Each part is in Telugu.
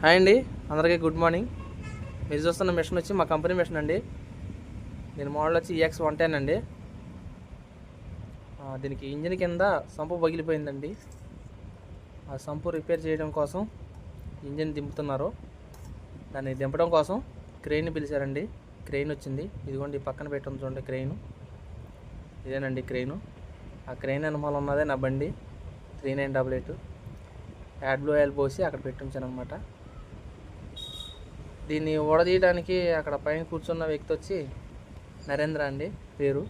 హాయ్ అండి అందరికీ గుడ్ మార్నింగ్. మీరు చూస్తున్న మిషన్ వచ్చి మా కంపెనీ మిషన్ అండి. దీని మోడల్ వచ్చి ఈఎక్స్ వన్ టెన్ అండి. దీనికి ఇంజిన్ కింద సంపు పగిలిపోయిందండి. ఆ సంపు రిపేర్ చేయడం కోసం ఇంజిన్ దింపుతున్నారు. దాన్ని దింపడం కోసం క్రెయిన్ పిలిచారండి. క్రెయిన్ వచ్చింది. ఇదిగోండి పక్కన పెట్టడం చూడండి క్రెయిన్. ఇదేనండి క్రెయిన్. ఆ క్రెయిన్ అనుమాల ఉన్నదే నా బండి. Three nine double eight. AdBlue oil పోసి అక్కడ పెట్టించాను అనమాట దీన్ని ఓడదీయడానికి అక్కడ పైన కూర్చున్న వ్యక్తి వచ్చి నరేంద్ర అండి పేరు.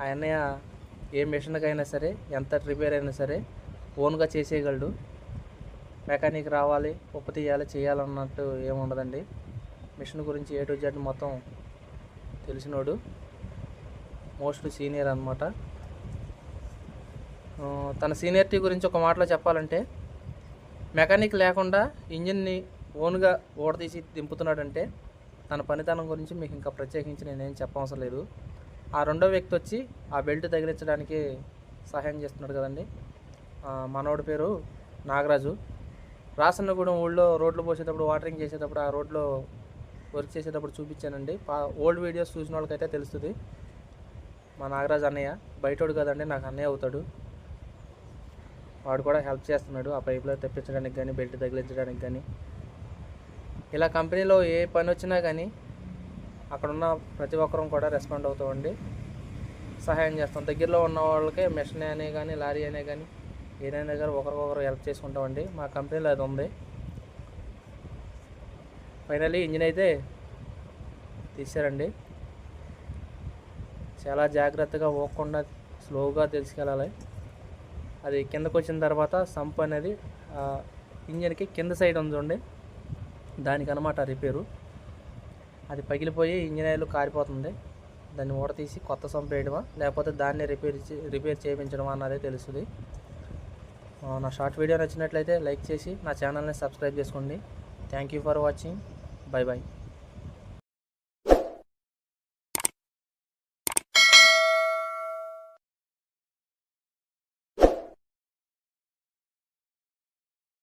ఆ అన్నయ్య ఏ మిషన్కి అయినా సరే ఎంత రిపేర్ అయినా సరే ఓన్గా చేసేయగలడు. మెకానిక్ రావాలి ఉప్పు తీయాలి చేయాలన్నట్టు ఏముండదండి. మిషన్ గురించి ఏ టు జెడ్ మొత్తం తెలిసినోడు. మోస్ట్ సీనియర్ అనమాట తన సీనియర్టీ గురించి ఒక మాటలో చెప్పాలంటే మెకానిక్ లేకుండా ఇంజిన్ని ఓన్గా ఓడతీసి దింపుతున్నాడంటే తన పనితనం గురించి మీకు ఇంకా ప్రత్యేకించి నేనేం చెప్పవసరం లేదు. ఆ రెండో వ్యక్తి వచ్చి ఆ బెల్ట్ తగిలించడానికి సహాయం చేస్తున్నాడు కదండి. ఆ, మనోడి పేరు నాగరాజు. రాసన్నగూడెం ఊళ్ళో రోడ్లు పోసేటప్పుడు వాటరింగ్ చేసేటప్పుడు ఆ రోడ్లో వర్క్ చేసేటప్పుడు చూపించానండి. పా ఓల్డ్ వీడియోస్ చూసిన వాళ్ళకైతే తెలుస్తుంది. మా నాగరాజు అన్నయ్య బయటోడు కదండి నాకు అన్నయ్య అవుతాడు. వాడు కూడా హెల్ప్ చేస్తున్నాడు ఆ పైపులో తెప్పించడానికి కానీ బెల్ట్ తగిలించడానికి కానీ. ఇలా కంపెనీలో ఏ పని వచ్చినా కానీ అక్కడున్న ప్రతి ఒక్కరం కూడా రెస్పాండ్ అవుతామండి సహాయం చేస్తాం. దగ్గరలో ఉన్న వాళ్ళకి మెషిన్ అనే కానీ లారీ అనే కానీ ఏదైనా కానీ ఒకరికొకరు హెల్ప్ చేసుకుంటామండి మా కంపెనీలో అది ఉంది. ఫైనలీ ఇంజిన్ అయితే తీసారండి చాలా జాగ్రత్తగా పోకుండా స్లోగా తెలుసుకెళ్ళాలి అది కిందకు వచ్చిన తర్వాత సంప్ అనేది ఇంజన్కి ఇంజిన్కి కింద సైడ్ ఉందండి దానికి అనమాట రిపేరు. అది పగిలిపోయి ఇంజిన్ ఆయిల్ కారిపోతుంది. దాన్ని ఊడతీసి కొత్త సంప్ వేయడమా లేకపోతే దాన్ని రిపేర్ రిపేర్ చేయించడమా అన్నదే తెలుస్తుంది. నా షార్ట్ వీడియో నచ్చినట్లయితే లైక్ చేసి నా ఛానల్ని సబ్స్క్రైబ్ చేసుకోండి. Thank you for watching. Bye bye